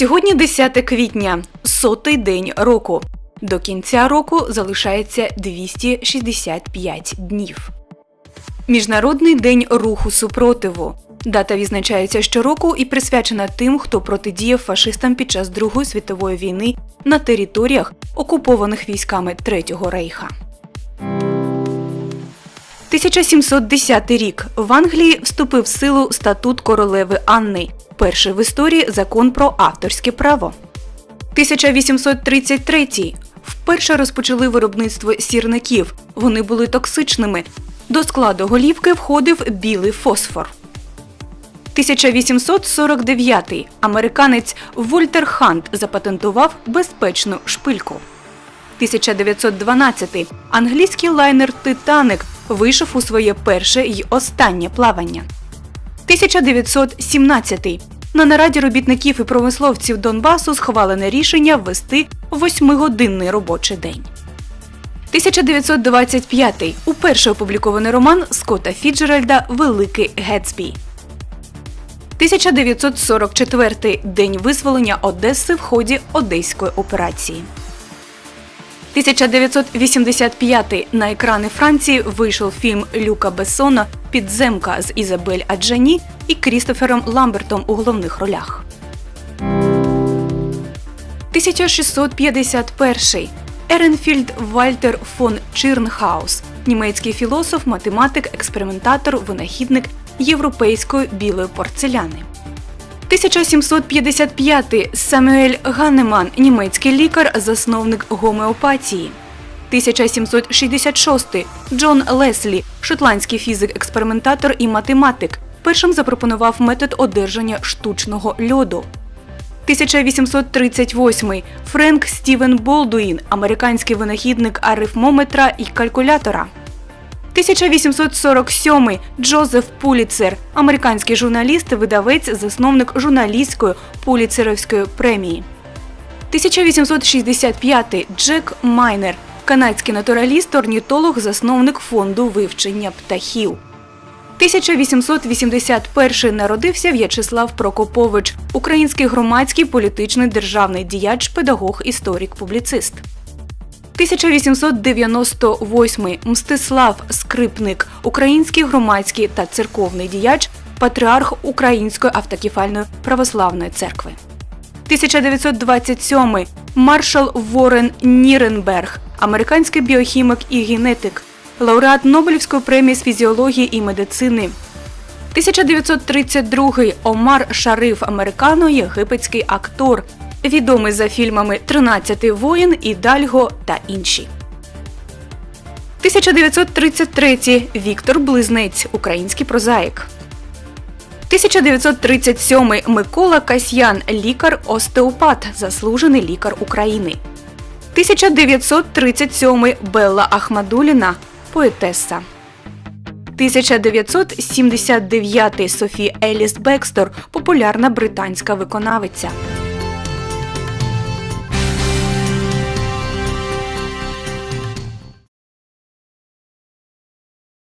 Сьогодні 10 квітня, сотий день року. До кінця року залишається 265 днів. Міжнародний день руху супротиву. Дата відзначається щороку і присвячена тим, хто протидіяв фашистам під час Другої світової війни на територіях, окупованих військами Третього рейха. 1710 рік в Англії вступив в силу статут королеви Анни, перший в історії закон про авторське право. 1833 вперше розпочали виробництво сірників. Вони були токсичними. До складу голівки входив білий фосфор. 1849 американець Вольтер Хант запатентував безпечну шпильку. 1912 англійський лайнер Титаник вийшов у своє перше й останнє плавання. 1917 на нараді робітників і промисловців Донбасу схвалене рішення ввести восьмигодинний робочий день. 1925 уперше опублікований роман Скотта Фіджеральда Великий Гетсбі. 1944 день визволення Одеси в ході Одеської операції. 1985 на екрани Франції вийшов фільм Люка Бессона Підземка з Ізабель Аджані і Крістофером Ламбертом у головних ролях. 1651 Еренфільд Вальтер фон Чирнхаус, німецький філософ, математик, експериментатор, винахідник європейської білої порцеляни. 1755 Самюель Ганнеман, німецький лікар, засновник гомеопатії. 1766 Джон Леслі, шотландський фізик-експериментатор і математик, першим запропонував метод одержання штучного льоду. 1838 Френк Стівен Болдуїн, американський винахідник арифмометра і калькулятора. 1847 Джозеф Пуліцер, американський журналіст, видавець, засновник журналістської Пуліцеровської премії. 1865 Джек Майнер, канадський натураліст, орнітолог, засновник фонду вивчення птахів. 1881 народився В'ячеслав Прокопович, український громадський політичний державний діяч, педагог, історик, публіцист. 1898 Мстислав Скрипник, український громадський та церковний діяч, патріарх Української автокефальної православної церкви. 1927 маршал Ворен Ніренберг, американський біохімік і генетик, лауреат Нобелівської премії з фізіології і медицини. 1932 Омар Шариф Американо, єгипетський актор, відомий за фільмами «Тринадцятий воїн і Дальго та інші. 1933 Віктор Близнець, український прозаїк. 1937 Микола Касьян, лікар-остеопат, заслужений лікар України. 1937 Белла Ахмадуліна, поетеса. 1979 Софі Еліс Бекстор, популярна британська виконавиця.